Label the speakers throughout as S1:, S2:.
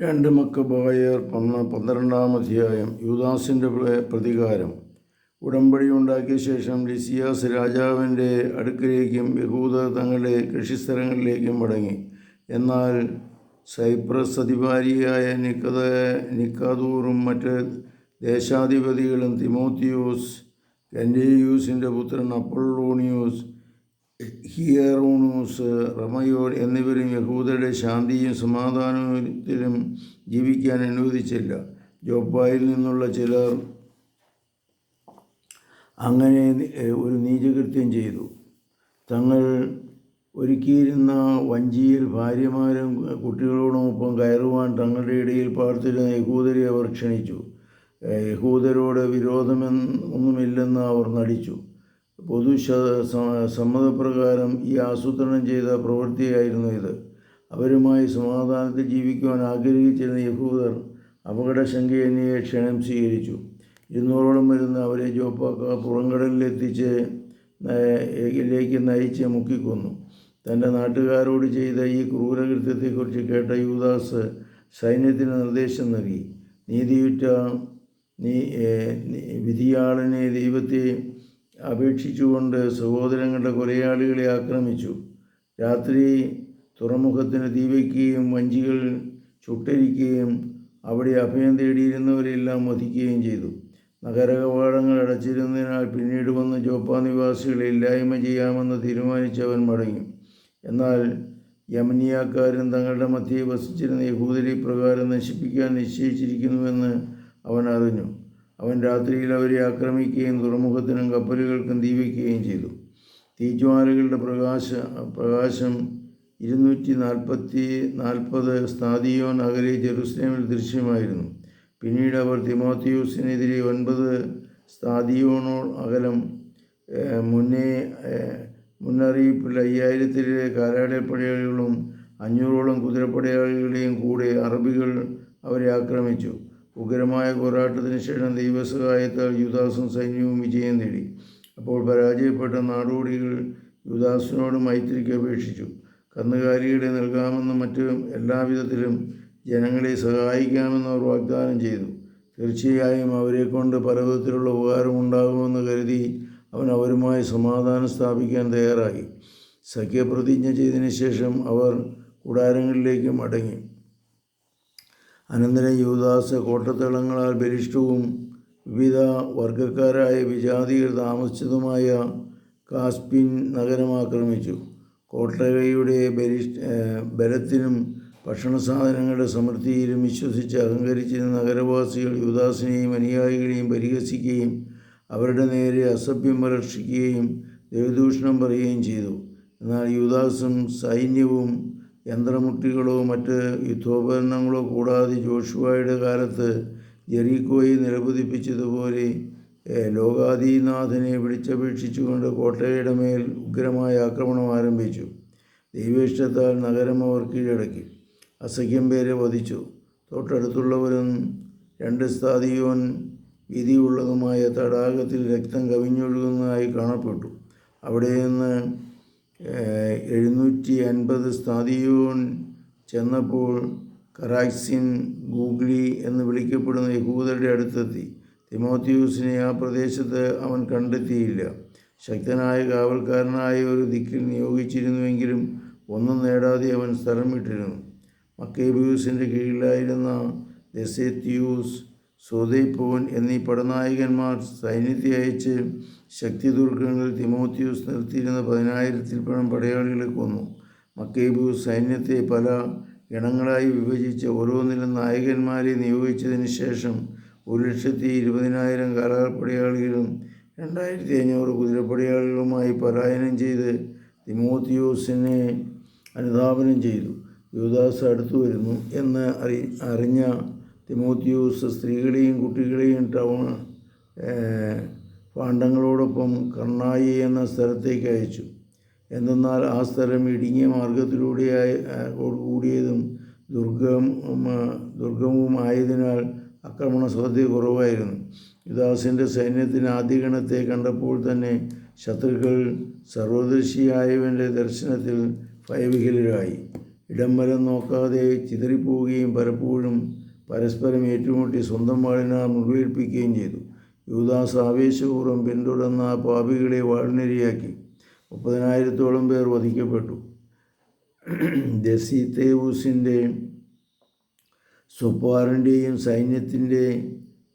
S1: രണ്ട് മക്കബായർ പന്ന പന്ത്രണ്ടാം അധ്യായം യുദാസിന്റെ പ്രതികാരം. ഉടമ്പടി ഉണ്ടാക്കിയ ശേഷം ലിസിയാസ് രാജാവിന്റെ അടുക്കിലേക്കും യഹൂദ തങ്ങളുടെ കൃഷിസ്ഥലങ്ങളിലേക്കും മടങ്ങി. എന്നാൽ സൈപ്രസ് അധികാരിയായ നിക്കത നിക്കാദൂറും മറ്റ് ദേശാധിപതികളും തിമോത്തിയോസ് കൻഡേയൂസിന്റെ പുത്രൻ അപ്പൊള്ളോണിയോസ് ഹിയറോണൂസ് റമയോൾ എന്നിവരും യഹൂദരുടെ ശാന്തിയും സമാധാനത്തിലും ജീവിക്കാൻ അനുവദിച്ചില്ല. ജോപ്പായിൽ നിന്നുള്ള ചിലർ അങ്ങനെ ഒരു നീചകൃത്യം ചെയ്തു. തങ്ങൾ ഒരുക്കിയിരുന്ന വഞ്ചിയിൽ ഭാര്യമാരും കുട്ടികളോടൊപ്പം കയറുവാൻ തങ്ങളുടെ ഇടയിൽ പാർത്തിരുന്ന യഹൂദരെ അവർ ക്ഷണിച്ചു. യഹൂദരോട് വിരോധമെന്ന് ഒന്നുമില്ലെന്ന് അവർ നടിച്ചു. പൊതു സമ്മതപ്രകാരം ഈ ആസൂത്രണം ചെയ്ത പ്രവൃത്തിയായിരുന്നു ഇത്. അവരുമായി സമാധാനത്തിൽ ജീവിക്കുവാൻ ആഗ്രഹിച്ചിരുന്ന യഹൂദർ അപകടശങ്കയെന്നിയെ ക്ഷണം സ്വീകരിച്ചു. ഇരുന്നൂറോളം വരുന്ന അവരെ ജോപ്പാക്ക പുറംകടലിലെത്തിച്ച് ലേക്ക് നയിച്ച് മുക്കിക്കൊന്നു. തന്റെ നാട്ടുകാരോട് ചെയ്ത ഈ ക്രൂരകൃത്യത്തെക്കുറിച്ച് കേട്ട യുവദാസ് സൈന്യത്തിന് നിർദ്ദേശം നൽകി. നീതിയുറ്റ നീ- വിധിയാളനെ ദൈവത്തെ അപേക്ഷിച്ചുകൊണ്ട് സഹോദരങ്ങളുടെ കൊലയാളികളെ ആക്രമിച്ചു. രാത്രി തുറമുഖത്തിന് തീവയ്ക്കുകയും വഞ്ചികൾ ചുട്ടരിക്കുകയും അവിടെ അഭയം തേടിയിരുന്നവരെല്ലാം വധിക്കുകയും ചെയ്തു. നഗരകവാടങ്ങൾ അടച്ചിരുന്നതിനാൽ പിന്നീട് വന്ന ജോപ്പാ നിവാസികളെ ഇല്ലായ്മ ചെയ്യാമെന്ന് തീരുമാനിച്ചവൻ മടങ്ങി. എന്നാൽ യമനിയാക്കാരും തങ്ങളുടെ മധ്യേ വസിച്ചിരുന്ന യഹൂദരെ പ്രകാരം നശിപ്പിക്കാൻ നിശ്ചയിച്ചിരിക്കുന്നുവെന്ന് അവൻ അറിഞ്ഞു. അവൻ രാത്രിയിൽ അവരെ ആക്രമിക്കുകയും തുറമുഖത്തിനും കപ്പലുകൾക്കും ദീപിക്കുകയും ചെയ്തു. തീജ്വാലകളുടെ പ്രകാശ പ്രകാശം ഇരുന്നൂറ്റി നാൽപ്പത്തി നാൽപ്പത് സ്ഥാദിയോൻ അകലെ ജെറുസലേമിൽ ദൃശ്യമായിരുന്നു. പിന്നീട് അവർ തിമോത്തിയൂസിനെതിരെ ഒൻപത് സ്താദിയോണോ അകലം മുന്നേ മുന്നറിയിപ്പിൽ അയ്യായിരത്തിലെ കാലാടപ്പടയാളികളും അഞ്ഞൂറോളം കുതിരപ്പടയാളികളുടെയും കൂടെ അറബികൾ അവരെ ആക്രമിച്ചു. ഉഗ്രമായ പോരാട്ടത്തിന് ശേഷം ദൈവസഹായത്താൽ യുദാസും സൈന്യവും വിജയം നേടി. അപ്പോൾ പരാജയപ്പെട്ട നാടോടികൾ യുദാസിനോട് മൈത്രിക്ക് അപേക്ഷിച്ചു. കന്നുകാലികളെ നൽകാമെന്നും മറ്റും എല്ലാവിധത്തിലും ജനങ്ങളെ സഹായിക്കാമെന്ന് അവർ വാഗ്ദാനം ചെയ്തു. തീർച്ചയായും അവരെ കൊണ്ട് പലവിധത്തിലുള്ള ഉപകാരമുണ്ടാകുമെന്ന് കരുതി അവൻ അവരുമായി സമാധാനം സ്ഥാപിക്കാൻ തയ്യാറായി. സഖ്യപ്രതിജ്ഞ ചെയ്തതിന് ശേഷം അവർ കൂടാരങ്ങളിലേക്ക് മടങ്ങി. അനന്തരം യൂദാസ് കോട്ടത്തളങ്ങളാൽ ബലിഷ്ഠവും വിവിധ വർഗക്കാരായ വിജാതികൾ താമസിച്ചതുമായ കാസ്പിൻ നഗരം ആക്രമിച്ചു. ബലിഷ് ബലത്തിനും ഭക്ഷണ സാധനങ്ങളുടെ സമൃദ്ധിയിലും വിശ്വസിച്ച് അഹങ്കരിച്ചിരുന്ന നഗരവാസികൾ യുദാസിനെയും അനുയായികളെയും പരിഹസിക്കുകയും അവരുടെ നേരെ അസഭ്യം പരീക്ഷിക്കുകയും ദേവദൂഷണം പറയുകയും ചെയ്തു. എന്നാൽ യുദാസും സൈന്യവും യന്ത്രമുട്ടികളോ മറ്റ് യുദ്ധോപകരണങ്ങളോ കൂടാതെ ജോഷുവയുടെ കാലത്ത് ജെറീക്കോയെ നിലപതിപ്പിച്ചതുപോലെ ലോകാദീനാഥനെ വിളിച്ചപേക്ഷിച്ചുകൊണ്ട് കോട്ടയുടെ മേൽ ഉഗ്രമായ ആക്രമണം ആരംഭിച്ചു. ദൈവേഷ്ടത്താൽ നഗരം അവർ കീഴടക്കി. അസഖ്യം പേരെ വധിച്ചു. തൊട്ടടുത്തുള്ളവരും രണ്ട് സ്ഥാതിയോൻ വീതിയുള്ളതുമായ തടാകത്തിൽ രക്തം കവിഞ്ഞൊഴുകുന്നതായി കാണപ്പെട്ടു. അവിടെ നിന്ന് എഴുന്നൂറ്റി അൻപത് സ്ഥാദിയോൺ ചെന്നപ്പോൾ കറാക്സിൻ ഗൂഗ്ലി എന്ന് വിളിക്കപ്പെടുന്ന യഹൂദരുടെ അടുത്തെത്തി. തിമോത്തിയൂസിനെ ആ പ്രദേശത്ത് അവൻ കണ്ടെത്തിയില്ല. ശക്തനായ കാവൽക്കാരനായ ഒരു ദിക്കിൽ നിയോഗിച്ചിരുന്നുവെങ്കിലും ഒന്നും നേടാതെ അവൻ സ്ഥലം വിട്ടിരുന്നു. മക്കേബ്യൂസിന്റെ കീഴിലായിരുന്ന ദെസേത്യൂസ് സോദേപ്പോൻ എന്നീ പടനായകന്മാർ സൈന്യത്തെ അയച്ച് ശക്തി തിമോത്തിയൂസ് നിർത്തിയിരുന്ന പതിനായിരത്തിൽ പണം പടയാളികളെ കൊന്നു. മക്കേബു സൈന്യത്തെ പല ഗണങ്ങളായി വിഭജിച്ച് ഓരോന്നിലും നായകന്മാരെ നിയോഗിച്ചതിന് ശേഷം ഒരു ലക്ഷത്തി ഇരുപതിനായിരം കാലാൾപ്പടയാളികളും രണ്ടായിരത്തി അഞ്ഞൂറ് കുതിരപ്പടയാളികളുമായി പലായനം ചെയ്ത് തിമോത്തിയോസിനെ അനുധാപനം ചെയ്തു. യുവദാസ് അടുത്തു വരുന്നു എന്ന് അറി അറിഞ്ഞ തിമോത്തിയൂസ് സ്ത്രീകളെയും കുട്ടികളെയും ടൗൺ പാണ്ഡങ്ങളോടൊപ്പം കണ്ണായി എന്ന സ്ഥലത്തേക്ക് അയച്ചു. എന്തെന്നാൽ ആ സ്ഥലം ഇടുങ്ങിയ മാർഗത്തിലൂടെയായി കൂടിയതും ദുർഗം ദുർഗമവുമായതിനാൽ ആക്രമണ സാധ്യത കുറവായിരുന്നു. യുദാസിന്റെ സൈന്യത്തിന് ആദ്യ ഗണത്തെ കണ്ടപ്പോൾ തന്നെ ശത്രുക്കൾ സർവദർശിയായവന്റെ ദർശനത്തിൽ ഭയവിഹലരായി ഇടം വരം നോക്കാതെ ചിതറിപ്പോവുകയും പലപ്പോഴും പരസ്പരം ഏറ്റുമുട്ടി സ്വന്തം വാളിനാൽ മുറിവേൽപ്പിക്കുകയും ചെയ്തു. യുവദാസ് ആവേശപൂർവം പിന്തുടർന്ന ആ പാപികളെ വാളിനിരയാക്കി മുപ്പതിനായിരത്തോളം പേർ വധിക്കപ്പെട്ടു. ദസീത്തേവൂസിന്റെ സ്വപ്പാറിന്റെയും സൈന്യത്തിന്റെ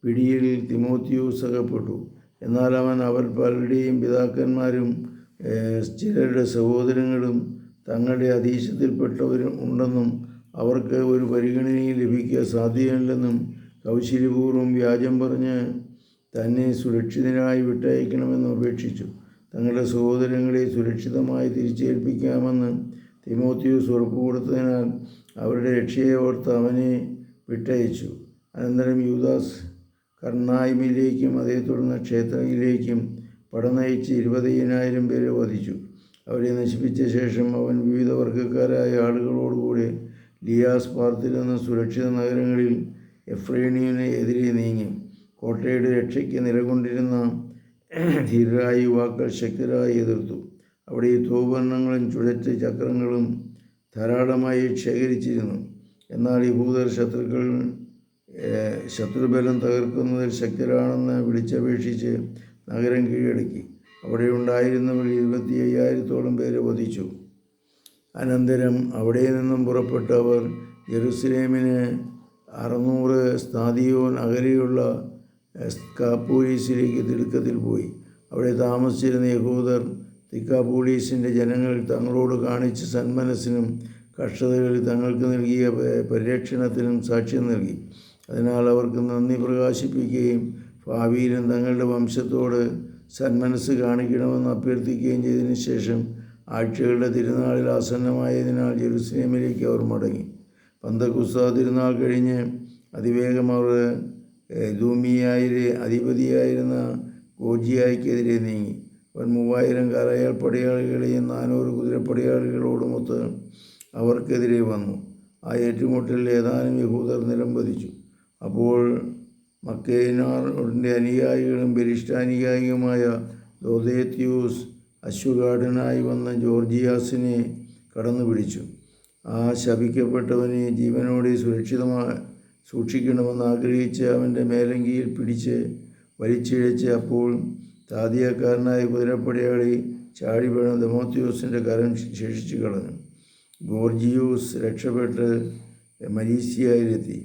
S1: പിടിയിൽ തിമോത്തിയൂസ് അകപ്പെട്ടു. എന്നാൽ അവൻ അവർ പലരുടെയും പിതാക്കന്മാരും ചിലരുടെ സഹോദരങ്ങളും തങ്ങളുടെ അധീശത്തിൽപ്പെട്ടവരും ഉണ്ടെന്നും അവർക്ക് ഒരു പരിഗണനയും ലഭിക്കുക സാധ്യമല്ലെന്നും കൗശല്യപൂർവം വ്യാജം പറഞ്ഞ് തന്നെ സുരക്ഷിതനായി വിട്ടയക്കണമെന്നും അപേക്ഷിച്ചു. തങ്ങളുടെ സഹോദരങ്ങളെ സുരക്ഷിതമായി തിരിച്ചേൽപ്പിക്കാമെന്ന് തിമോത്തിയൂസ് ഉറപ്പ് കൊടുത്തതിനാൽ അവരുടെ രക്ഷയെ ഓർത്ത് അവനെ വിട്ടയച്ചു. അനന്തരം യൂദാസ് കർണായ്മയിലേക്കും അതേ തുടർന്ന് ക്ഷേത്രയിലേക്കും പടനയിച്ച് ഇരുപതിനായിരം പേരെ വധിച്ചു. അവരെ നശിപ്പിച്ച ശേഷം അവൻ വിവിധ വർഗക്കാരായ ആളുകളോടുകൂടി ലിയാസ് പാർത്തിരുന്ന സുരക്ഷിത നഗരങ്ങളിൽ എഫ്രേണിയനെ എതിരെ നീങ്ങി. കോട്ടയുടെ രക്ഷയ്ക്ക് നിലകൊണ്ടിരുന്ന ധീരരായ യുവാക്കൾ ശക്തരായി എതിർത്തു. അവിടെ ഈ തോപരണങ്ങളും ചക്രങ്ങളും ധാരാളമായി ശേഖരിച്ചിരുന്നു. എന്നാൽ യഹൂദർ ശത്രുക്കൾ ശത്രുബലം തകർക്കുന്നതിൽ ശക്തരാണെന്ന് വിളിച്ചപേക്ഷിച്ച് നഗരം കീഴടക്കി. അവിടെ ഉണ്ടായിരുന്നവർ ഇരുപത്തി അയ്യായിരത്തോളം പേരെ വധിച്ചു. അനന്തരം അവിടെ നിന്നും പുറപ്പെട്ടവർ ജെറുസലേമിന് അറുന്നൂറ് സ്ഥാദിയോൻ അകലെയുള്ള കാപ്പൂലീസിലേക്ക് തിടുക്കത്തിൽ പോയി. അവിടെ താമസിച്ചിരുന്ന യഹൂദർ തിക്കാപ്പൂലീസിന്റെ ജനങ്ങൾ തങ്ങളോട് കാണിച്ച സന്മനസ്സിനും കഷ്ടതകളിൽ തങ്ങൾക്ക് നൽകിയ പരിരക്ഷണത്തിനും സാക്ഷ്യം നൽകി. അതിനാൽ അവർക്ക് നന്ദി പ്രകാശിപ്പിക്കുകയും ഭാവിയിലും തങ്ങളുടെ വംശത്തോട് സന്മനസ് കാണിക്കണമെന്ന് അഭ്യർത്ഥിക്കുകയും ചെയ്തതിനു ശേഷം ആഴ്ചകളുടെ തിരുനാളിൽ ആസന്നമായതിനാൽ ജെറുസലേമിലേക്ക് അവർ മടങ്ങി. പന്തക്കുസ്ത തിരുനാൾ കഴിഞ്ഞ് അതിവേഗം അവർ ധൂമിയായിലെ അധിപതിയായിരുന്ന ഗോജിയായിക്കെതിരെ നീങ്ങി. അവൻ മൂവായിരം കരയാൾ പടയാളികളെയും നാനൂറ് കുതിരപ്പടയാളികളോടുമൊത്ത് അവർക്കെതിരെ വന്നു. ആ ഏറ്റുമുട്ടലിൽ ഏതാനും യഹൂദർ നിലംപതിച്ചു അപ്പോൾ മക്കേനാറിന്റെ അനുയായികളും ബലിഷ്ഠാനുയായികളുമായ ദോദേത്യൂസ് അശ്വഘാടനായി വന്ന ജോർജിയാസിനെ കടന്നു പിടിച്ചു ആ ശപിക്കപ്പെട്ടവനെ ജീവനോടെ സുരക്ഷിതമായി സൂക്ഷിക്കണമെന്ന് ആഗ്രഹിച്ച് അവന്റെ മേലങ്കിയിൽ പിടിച്ച് വലിച്ചിഴച്ച് അപ്പോൾ താതിയക്കാരനായ കുതിരപ്പടയാളി ചാടി വീണ ദമോത്യോസിന്റെ കരം ശേഷിച്ചു കളഞ്ഞു. ഗോർജിയോസ് രക്ഷപ്പെട്ട് മരീസിയയിലെത്തി.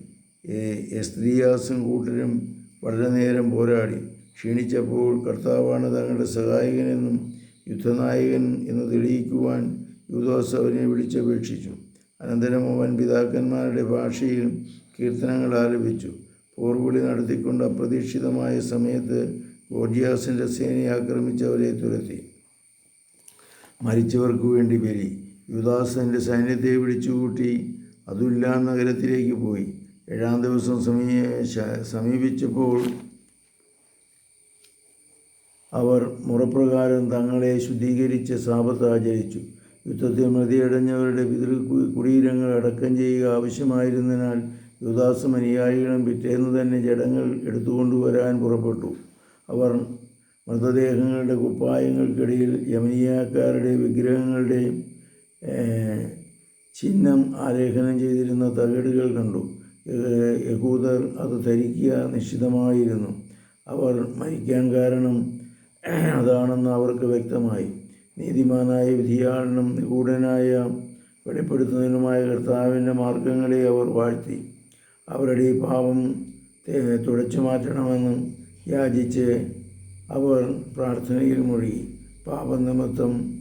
S1: എസ്ത്രിയാസും കൂട്ടരും വളരെ നേരം പോരാടി. ക്ഷീണിച്ചപ്പോൾ കർത്താവാണ് തങ്ങളുടെ സഹായകനെന്നും യുദ്ധനായകൻ എന്ന് തെളിയിക്കുവാൻ യുദ്ധോസ് അവനെ വിളിച്ചപേക്ഷിച്ചു. അനന്തരം അവൻ പിതാക്കന്മാരുടെ ഭാഷയിൽ കീർത്തനങ്ങൾ ആലപിച്ചു. പോർവിളി നടത്തിക്കൊണ്ട് അപ്രതീക്ഷിതമായ സമയത്ത് ഗോർജിയാസിന്റെ സേനയെ ആക്രമിച്ചവരെ തുരത്തി. മരിച്ചവർക്ക് വേണ്ടി ബലി യുദാസ് തന്റെ സൈന്യത്തെ വിളിച്ചുകൂട്ടി അതുല്ല നഗരത്തിലേക്ക് പോയി. ഏഴാം ദിവസം സമീ സമീപിച്ചപ്പോൾ അവർ മുറപ്രകാരം തങ്ങളെ ശുദ്ധീകരിച്ച് സാപത്ത് ആചരിച്ചു. യുദ്ധത്തിൽ മൃതിയടഞ്ഞവരുടെ പിതൃ കുടീരങ്ങൾ അടക്കം ചെയ്യുക ആവശ്യമായിരുന്നതിനാൽ യുദാസും അനുയായികളും പിറ്റേന്ന് തന്നെ ജഡങ്ങൾ എടുത്തുകൊണ്ടുവരാൻ പുറപ്പെട്ടു. അവർ മൃതദേഹങ്ങളുടെ കുപ്പായങ്ങൾക്കിടയിൽ യമനിയാക്കാരുടെ വിഗ്രഹങ്ങളുടെ ചിഹ്നം ആലേഖനം ചെയ്തിരുന്ന തകിടുകൾ കണ്ടു. യഹൂദർ അത് ധരിക്കുക നിശ്ചിതമായിരുന്നു. അവർ മരിക്കാൻ കാരണം അതാണെന്ന് അവർക്ക് വ്യക്തമായി. നീതിമാനായ വിധിയാളനും നിഗൂഢനായ വെളിപ്പെടുത്തുന്നതിനുമായ കർത്താവിന്റെ മാർഗങ്ങളെ അവർ വാഴ്ത്തി. അവരുടെ പാപം തുടച്ചു മാറ്റണമെന്നും യാചിച്ച് അവർ പ്രാർത്ഥനയിൽ മുഴുകി. പാപനിമിത്തം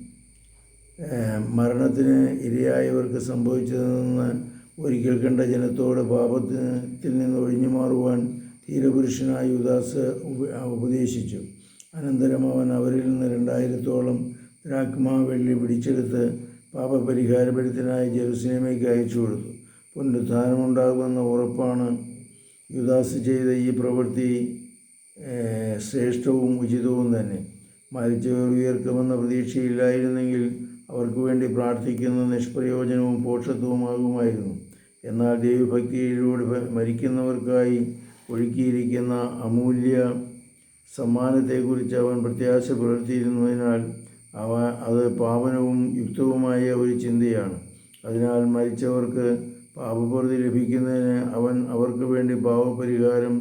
S1: മരണത്തിന് ഇരയായവർക്ക് സംഭവിച്ചതെന്ന് ഒരിക്കൽ കണ്ട ജനത്തോട് പാപത്തിൽ നിന്ന് ഒഴിഞ്ഞു മാറുവാൻ ധീരപുരുഷനായ ഉദാസ് ഉപ- ഉപദേശിച്ചു. അനന്തരം അവൻ അവരിൽ നിന്ന് രണ്ടായിരത്തോളം ദ്രാക്മ വെള്ളി പിടിച്ചെടുത്ത് പാപപരിഹാരപരിതനായി ജെറുസലേമേക്ക് അയച്ചു കൊടുത്തു. പുനരുദ്ധാനമുണ്ടാകുമെന്ന ഉറപ്പാണ് യുദാസ് ചെയ്ത ഈ പ്രവൃത്തി ശ്രേഷ്ഠവും ഉചിതവും തന്നെ. മരിച്ചവർ ഉയർക്കുമെന്ന പ്രതീക്ഷയില്ലായിരുന്നെങ്കിൽ അവർക്ക് വേണ്ടി പ്രാർത്ഥിക്കുന്ന നിഷ്പ്രയോജനവും പോഷത്വവുമാകുമായിരുന്നു. എന്നാൽ ദൈവഭക്തിയിലൂടെ മരിക്കുന്നവർക്കായി ഒഴുക്കിയിരിക്കുന്ന അമൂല്യ സമ്മാനത്തെക്കുറിച്ച് അവൻ പ്രത്യാശ പുലർത്തിയിരുന്നതിനാൽ അവ അത് പാവനവും യുക്തവുമായ ഒരു ചിന്തയാണ്. അതിനാൽ മരിച്ചവർക്ക് പാപപ്രതി ലഭിക്കുന്നതിന് അവൻ അവർക്ക് വേണ്ടി പാപപരിഹാരം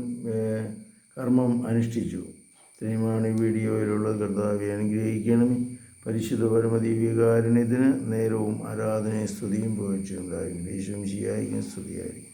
S1: കർമ്മം അനുഷ്ഠിച്ചു. ഇത്രയുമാണ് ഈ വീഡിയോയിലുള്ള കർത്താവെ അനുഗ്രഹിക്കണമേ. പരിശുദ്ധ പരമദിവ്യകാരുണ്യത്തിന് നേരവും ആരാധനയും സ്തുതിയും പുകഴ്ചയുണ്ടായിരിക്കും ഈശ്വംശിയായിരിക്കും ശിയായിരിക്കും സ്തുതിയായിരിക്കും